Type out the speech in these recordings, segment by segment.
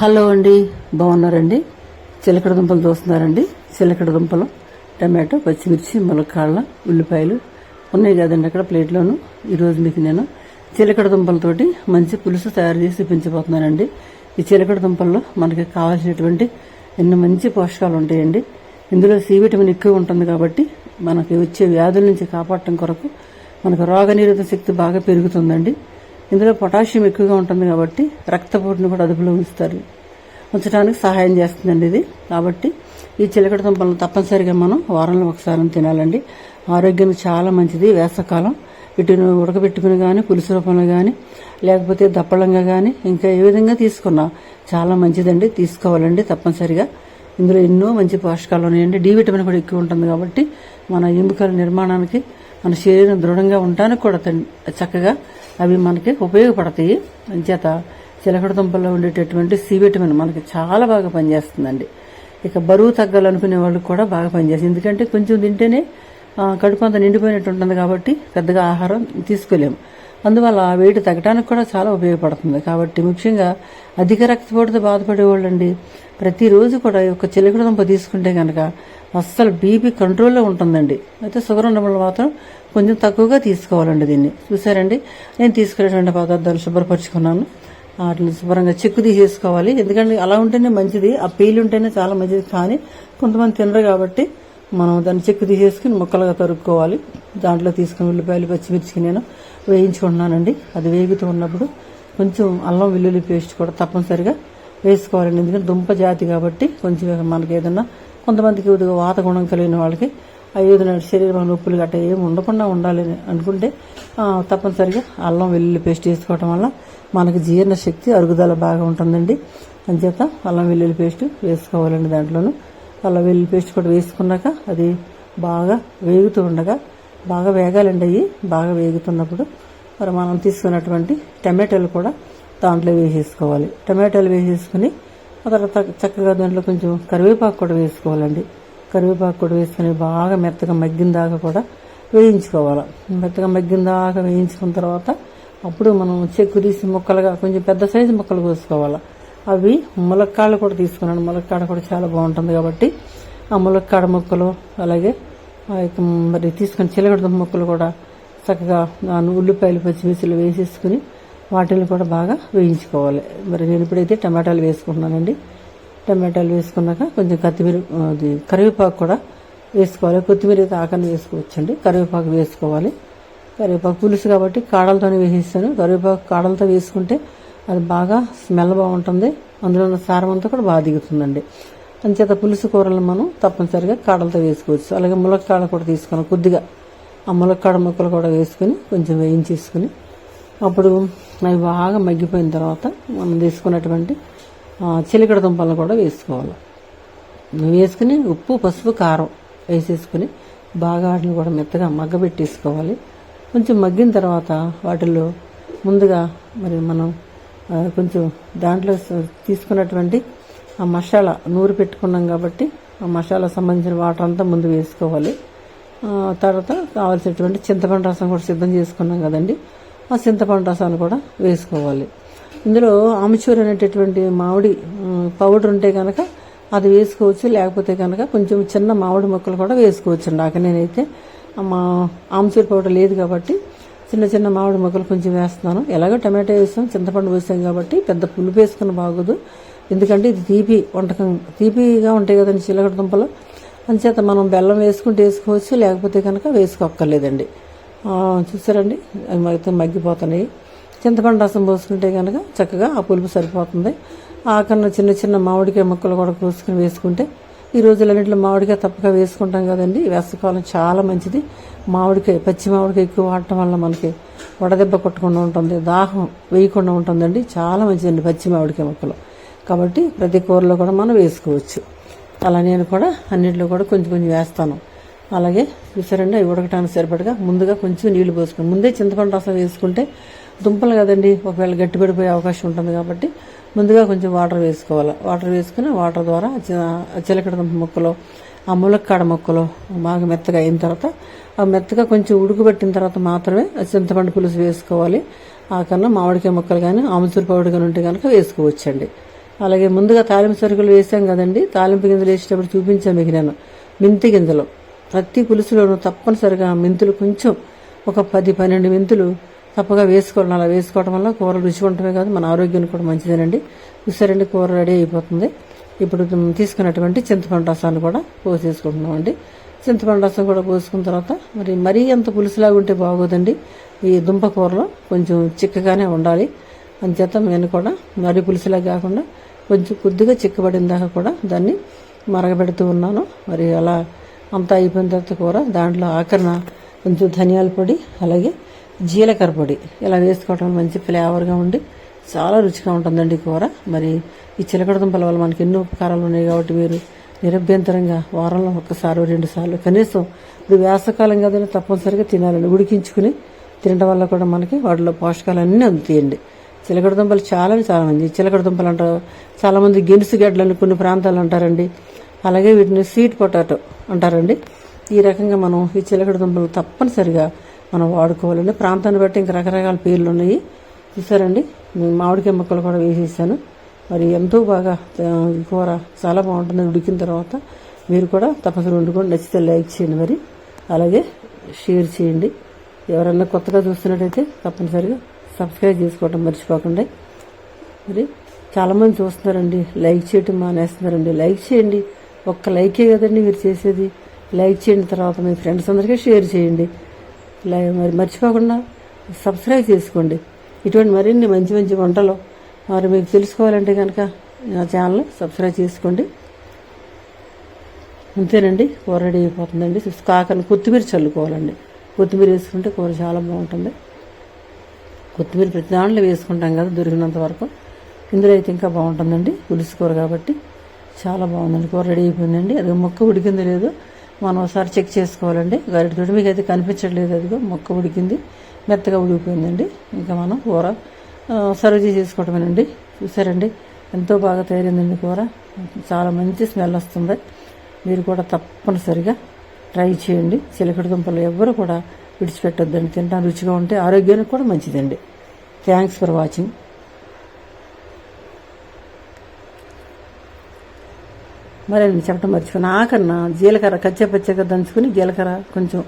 Hello అండి బాగున్నారండి? చిలకడ దుంపలు చూస్తున్నారండి చిలకడ దుంపలు టమాటో పచ్చిమిర్చి ములక్కాళ్ళ ఉల్లిపాయలు ఉన్నాయి కదండి అక్కడ ప్లేట్లోను. ఈరోజు మీకు నేను చిలకడ దుంపలతోటి మంచి పులుసు తయారు చేసి పెంచిపోతున్నానండి ఈ చిలకడ దుంపల్లో మనకి కావాల్సినటువంటి ఎన్నో మంచి పోషకాలు ఉంటాయండి. ఇందులో సి విటమిన్ ఎక్కువ ఉంటుంది కాబట్టి మనకి వచ్చే వ్యాధుల నుంచి కాపాడటం కొరకు మనకు రోగనిరోధక శక్తి బాగా పెరుగుతుందండి. ఇందులో పొటాషియం ఎక్కువగా ఉంటుంది కాబట్టి రక్తపోటును కూడా అదుపులో ఉంచుతారు. ఉంచడానికి సహాయం చేస్తుందండి ఇది. కాబట్టి ఈ చిలకడ దుంపలను తప్పనిసరిగా మనం వారంలో ఒకసారి తినాలండి. ఆరోగ్యానికి చాలా మంచిది వేసవకాలం. వీటిని ఉడకబెట్టుకుని కానీ పులుసు రూపంలో కానీ లేకపోతే దప్పళంగా కానీ ఇంకా ఏ విధంగా తీసుకున్నా చాలా మంచిదండి. తీసుకోవాలండి తప్పనిసరిగా. ఇందులో ఎన్నో మంచి పోషకాలు ఉన్నాయండి. డి విటమిన్ కూడా ఎక్కువ ఉంటుంది కాబట్టి మన ఎముకల నిర్మాణానికి మన శరీరం దృఢంగా ఉండడానికి కూడా చక్కగా అవి మనకి ఉపయోగపడతాయి. అంచేత చిలకడ దుంపల్లో ఉండేటటువంటి సి విటమిన్ మనకి చాలా బాగా పనిచేస్తుందండి. ఇక బరువు తగ్గాలనుకునే వాళ్ళకి కూడా బాగా పనిచేస్తుంది ఎందుకంటే కొంచెం తింటేనే కడుపు అంతా నిండిపోయినట్టు ఉంటుంది కాబట్టి పెద్దగా ఆహారం తీసుకోలేము. అందువల్ల వెయిట్ తగ్గడానికి కూడా చాలా ఉపయోగపడుతుంది. కాబట్టి ముఖ్యంగా అధిక రక్తపోటుతో బాధపడే వాళ్ళండి ప్రతిరోజు కూడా ఈ యొక్క చిలకడ దుంప తీసుకుంటే కనుక అస్సలు బీపీ కంట్రోల్లో ఉంటుందండి. అయితే షుగర్ ఉన్నప్పుడు మాత్రం కొంచెం తక్కువగా తీసుకోవాలండి దీన్ని. చూసారండి నేను తీసుకునేటువంటి పదార్థాలు శుభ్రపరచుకున్నాను. వాటిని శుభ్రంగా చెక్కు తీసేసుకోవాలి. ఎందుకంటే అలా ఉంటేనే మంచిది. ఆ పీలు ఉంటేనే చాలా మంచిది కానీ కొంతమంది తినరు కాబట్టి మనం దాన్ని చెక్కు తీసేసుకుని ముక్కలుగా తరుక్కోవాలి. దాంట్లో తీసుకుని ఉల్లిపాయలు పచ్చిమిర్చి నేను వేయించుకుంటున్నానండి. అది వేగుతూ ఉన్నప్పుడు కొంచెం అల్లం వెల్లుల్లి పేస్ట్ కూడా తప్పనిసరిగా వేసుకోవాలండి. ఎందుకంటే దుంప జాతి కాబట్టి కొంచెం మనకి ఏదన్నా కొంతమందికి వాత గుణం కలిగిన వాళ్ళకి ఏదైనా శరీరం నొప్పులు గట్ట ఏమి ఉండకుండా ఉండాలి అనుకుంటే తప్పనిసరిగా అల్లం వెల్లుల్లి పేస్ట్ వేసుకోవటం వల్ల మనకి జీర్ణశక్తి అరుగుదల బాగా ఉంటుందండి. అంచేత అల్లం వెల్లుల్లి పేస్ట్ వేసుకోవాలండి దాంట్లోనూ. అలా వెల్లుల్లి పేస్ట్ కూడా వేసుకున్నాక అది బాగా వేగుతూ ఉండగా బాగా వేగాలండి అయ్యి బాగా వేగుతున్నప్పుడు మరి మనం తీసుకున్నటువంటి టమాటాలు కూడా దాంట్లో వేసేసుకోవాలి. టమాటాలు వేసేసుకుని ఆ తర్వాత చక్కగా దాంట్లో కొంచెం కరివేపాకు కూడా వేసుకోవాలండి. కరివేపాకు కూడా వేసుకుని బాగా మెత్తగా మగ్గిన దాకా కూడా వేయించుకోవాలి. మెత్తగా మగ్గిన దాకా వేయించుకున్న తర్వాత అప్పుడు మనం చెక్కు తీసి ముక్కలుగా కొంచెం పెద్ద సైజు ముక్కలు కోసుకోవాలి. అవి ములక్కాడలు కూడా తీసుకున్నాను. ములక్కాడ కూడా చాలా బాగుంటుంది కాబట్టి ఆ ములక్కాడ ముక్కలు అలాగే ఆ యొక్క మరి తీసుకుని చిలగడ ముక్కలు కూడా చక్కగా ఉల్లిపాయలు పచ్చిమిర్చిలు వేసేసుకుని వాటిని కూడా బాగా వేయించుకోవాలి. మరి నేను ఇప్పుడైతే టమాటాలు వేసుకుంటున్నానండి. టమాటాలు వేసుకున్నాక కొంచెం కొత్తిమీర అది కరివేపాకు కూడా వేసుకోవాలి. కొత్తిమీర అయితే ఆకని వేసుకోవచ్చండి. కరివేపాకు వేసుకోవాలి. కరివేపాకు పులుసు కాబట్టి కాడలతోనే వేసేస్తాను. కరివేపాకు కాడలతో వేసుకుంటే అది బాగా స్మెల్ బాగుంటుంది. అందులో ఉన్న సారం అంతా కూడా బాగా దిగుతుందండి. అంచేత పులుసు కూరలు మనం తప్పనిసరిగా కాడలతో వేసుకోవచ్చు. అలాగే ములక్కాడ కూడా తీసుకున్నాం కొద్దిగా ఆ ములక్కాడ ముక్కలు కూడా వేసుకుని కొంచెం వేయించేసుకుని అప్పుడు అవి బాగా మగ్గిపోయిన తర్వాత మనం తీసుకున్నటువంటి చిలికడ దుంపలను కూడా వేసుకోవాలి. వేసుకుని ఉప్పు పసుపు కారం వేసేసుకుని బాగా వాటిని కూడా మెత్తగా మగ్గబెట్టేసుకోవాలి. కొంచెం మగ్గిన తర్వాత వాటిల్లో ముందుగా మరి మనం కొంచెం దాంట్లో తీసుకున్నటువంటి ఆ మసాలా నూరు పెట్టుకున్నాం కాబట్టి ఆ మసాలా సంబంధించిన వాటర్ అంతా ముందు వేసుకోవాలి. తర్వాత కావాల్సినటువంటి చింతపండు రసం కూడా సిద్ధం చేసుకున్నాం కదండి. ఆ చింతపండు రసాన్ని కూడా వేసుకోవాలి. ఇందులో ఆమచూర్ అనేటటువంటి మామిడి పౌడర్ ఉంటే కనుక అది వేసుకోవచ్చు. లేకపోతే కనుక కొంచెం చిన్న మామిడి ముక్కలు కూడా వేసుకోవచ్చు అక్కడ నేనైతే మా ఆమచూర్ పౌడర్ లేదు కాబట్టి చిన్న చిన్న మామిడి మొక్కలు కొంచెం వేస్తున్నాను. ఎలాగో టమాటో వేస్తాం చింతపండు వేసాం కాబట్టి పెద్ద పులుపు వేసుకుని బాగోదు. ఎందుకంటే ఇది తీపి వంటకం. తీపిగా ఉంటాయి కదండి చిలకడ దుంపలు. అంచేత మనం బెల్లం వేసుకుంటే వేసుకోవచ్చు లేకపోతే కనుక వేసుకోక్కర్లేదండి. చూసారండి? అవి మగ్గిపోతున్నాయి. చింతపండు రసం పోసుకుంటే కనుక చక్కగా ఆ పులుపు సరిపోతుంది. ఆకన్నా చిన్న చిన్న మామిడికాయ ముక్కలు కూడా కోసుకుని వేసుకుంటే ఈ రోజులన్నింటిలో మామిడికాయ తప్పక వేసుకుంటాం కదండి. వేసవికాలం చాలా మంచిది. మామిడికాయ పచ్చి మామిడికాయ ఎక్కువ వాడటం వల్ల మనకి వడదెబ్బ కొట్టకుండా ఉంటుంది దాహం వేయకుండా ఉంటుందండి. చాలా మంచిదండి పచ్చి మామిడికాయ ముక్కలు. కాబట్టి ప్రతి కూరలో కూడా మనం వేసుకోవచ్చు. అలా నేను కూడా అన్నింటిలో కూడా కొంచెం కొంచెం వేస్తాను. అలాగే చూసారండి అవి ఉడకటానికి సరిపడగా ముందుగా కొంచెం నీళ్ళు పోసుకుని ముందే చింతపండు రసం వేసుకుంటే దుంపలు కదండి ఒకవేళ గట్టిపడిపోయే అవకాశం ఉంటుంది కాబట్టి ముందుగా కొంచెం వాటర్ వేసుకోవాలి. వాటర్ వేసుకుని వాటర్ ద్వారా చిలకడ దుంప ముక్కలు ఆ ములక్కాడ ముక్కలు బాగా మెత్తగా అయిన తర్వాత ఆ మెత్తగా కొంచెం ఉడుకుపెట్టిన తర్వాత మాత్రమే చింతపండు పులుసు వేసుకోవాలి. ఆ కన్నా మామిడికాయ ముక్కలు కానీ ఆముచూరు పౌడర్ కానీ ఉంటే కనుక వేసుకోవచ్చండి. అలాగే ముందుగా తాలింపు సరుకులు వేసాం కదండి తాలింపు గింజలు వేసేటప్పుడు చూపించాను మీకు నేను. మెంతి గింజలు. ప్రతి పులుసులోనూ తప్పనిసరిగా మెంతులు కొంచెం ఒక పది పన్నెండు మెంతులు తప్పగా వేసుకోవడం అలా వేసుకోవడం వల్ల కూర రుచి ఉండటమే కాదు. మన ఆరోగ్యానికి కూడా మంచిదేనండి. చూసారండి కూర రెడీ అయిపోతుంది. ఇప్పుడు తీసుకున్నటువంటి చింతపండు రసాన్ని కూడా పోసేసుకుంటున్నాం అండి చింతపండు రసం కూడా పోసుకున్న తర్వాత మరి మరీ అంత పులుసులాగా ఉంటే బాగోదండి. ఈ దుంప కూరలో కొంచెం చిక్కగానే ఉండాలి. అంచేత నేను కూడా మరీ పులుసులా కాకుండా కొంచెం కొద్దిగా చిక్కబడిన దాకా కూడా దాన్ని మరగబెడుతూ ఉన్నాను. మరి అలా అంతా అయిపోయిన తర్వాత కూర దాంట్లో ఆఖరణ కొంచెం ధనియాల పొడి అలాగే జీలకర్ర పొడి. ఇలా వేసుకోవటం మంచి ఫ్లేవర్గా ఉండి చాలా రుచిగా ఉంటుందండి కూర. మరి ఈ చిలకడ దుంపల వల్ల మనకి ఎన్నో ఉపకారాలు ఉన్నాయి కాబట్టి మీరు నిరభ్యంతరంగా వారంలో ఒక్కసారి రెండు సార్లు కనీసం ఇప్పుడు వేసవకాలం కదండి తప్పనిసరిగా తినాలండి. ఉడికించుకుని తినడం వల్ల కూడా మనకి వాటిలో పోషకాలు అన్నీ అందుతాయండి. చిలకడ దుంపలు చాలా చాలా మంది. చిలకడ దుంపలు అంటారు. చాలామంది గెనుసు గడ్డలని కొన్ని ప్రాంతాలు అంటారండి. అలాగే వీటిని స్వీట్ పొటాటో అంటారండి. ఈ రకంగా మనం ఈ చిలకడ దుంపలు తప్పనిసరిగా మనం వాడుకోవాలండి. ప్రాంతాన్ని బట్టి ఇంకా రకరకాల పేర్లు ఉన్నాయి. చూసారండి? మామిడికాయ ముక్కలు కూడా వేసేసాను. మరి ఎంతో బాగా కూర చాలా బాగుంటుంది. ఉడికిన తర్వాత మీరు కూడా తప్పనిసరి వండుకొని నచ్చితే లైక్ చేయండి మరి. అలాగే షేర్ చేయండి. ఎవరన్నా కొత్తగా చూస్తున్నట్టయితే తప్పనిసరిగా సబ్స్క్రైబ్ చేసుకోవడం మర్చిపోకండి. మరి చాలామంది చూస్తున్నారండి. లైక్ చేయటం మానేస్తున్నారండి. లైక్ చేయండి. ఒక్క లైకే కదండి మీరు చేసేది. లైక్ చేయండి తర్వాత మీ ఫ్రెండ్స్ అందరికీ షేర్ చేయండి. మరి మర్చిపోకుండా సబ్స్క్రైబ్ చేసుకోండి. ఇటువంటి మరిన్ని మంచి మంచి వంటలు మరి మీకు తెలుసుకోవాలంటే కనుక నా ఛానల్ సబ్స్క్రైబ్ చేసుకోండి. అంతేనండి కూర రెడీ అయిపోతుందండి. కాకని కొత్తిమీర చల్లుకోవాలండి. కొత్తిమీర వేసుకుంటే కూర చాలా బాగుంటుంది. కొత్తిమీర ప్రతి దాంట్లో వేసుకుంటాం కదా దొరికినంత వరకు. ఇందులో అయితే ఇంకా బాగుంటుందండి పులుసు కూర కాబట్టి. చాలా బాగుందండి కూర రెడీ అయిపోయిందండి. అది మొక్క ఉడికిందో లేదు. మనం ఒకసారి చెక్ చేసుకోవాలండి. గరిటతోటి మీకు అయితే కనిపించట్లేదు. అదిగో మొక్క ఉడికింది. మెత్తగా ఉడికిపోయిందండి. ఇంకా మనం కూర సర్వ్ చేసుకోవటమేనండి. చూసారండి? ఎంతో బాగా తయారైందండి కూర. చాలా మంచి స్మెల్ వస్తుంది. మీరు కూడా తప్పనిసరిగా ట్రై చేయండి. చిలకడ దుంపలు ఎవ్వరు కూడా విడిచిపెట్టొద్దండి. తింటాం రుచిగా ఉంటే ఆరోగ్యానికి కూడా మంచిదండి. థ్యాంక్స్ ఫర్ వాచింగ్ మరి నేను చెప్పడం మర్చిపోయిన ఆకన్నా జీలకర్ర కచ్చపచ్చగా దంచుకుని జీలకర్ర కొంచెం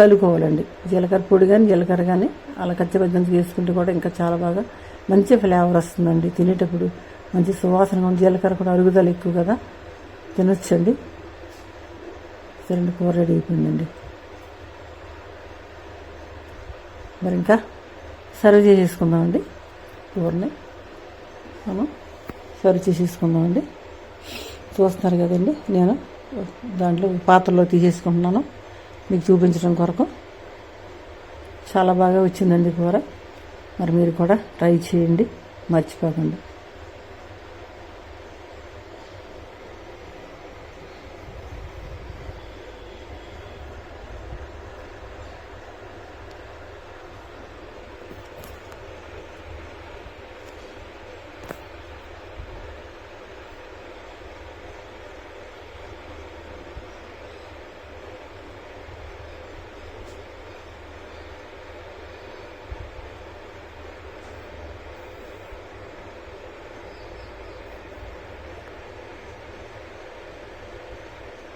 చల్లుకోవాలండి. జీలకర్ర పొడి కానీ జీలకర్ర కానీ అలా కచ్చపచ్చ దంచుకు వేసుకుంటే కూడా ఇంకా చాలా బాగా మంచి ఫ్లేవర్ వస్తుందండి తినేటప్పుడు. మంచి సువాసన ఉంది జీలకర్ర కూడా అరుగుదల ఎక్కువ కదా. తినొచ్చండి. సరే కూర రెడీ అయిపోయిందండి. మరి ఇంకా సర్వ్ చేసేసుకుందామండి. కూరని. మనం సర్వ్ చేసేసుకుందామండి. చూస్తున్నారు కదండి. నేను దాంట్లో పాత్రలో తీసేసుకుంటున్నాను. మీకు చూపించడం కొరకు. చాలా బాగా వచ్చిందండి కూర. మరి మీరు కూడా ట్రై చేయండి. మర్చిపోకండి.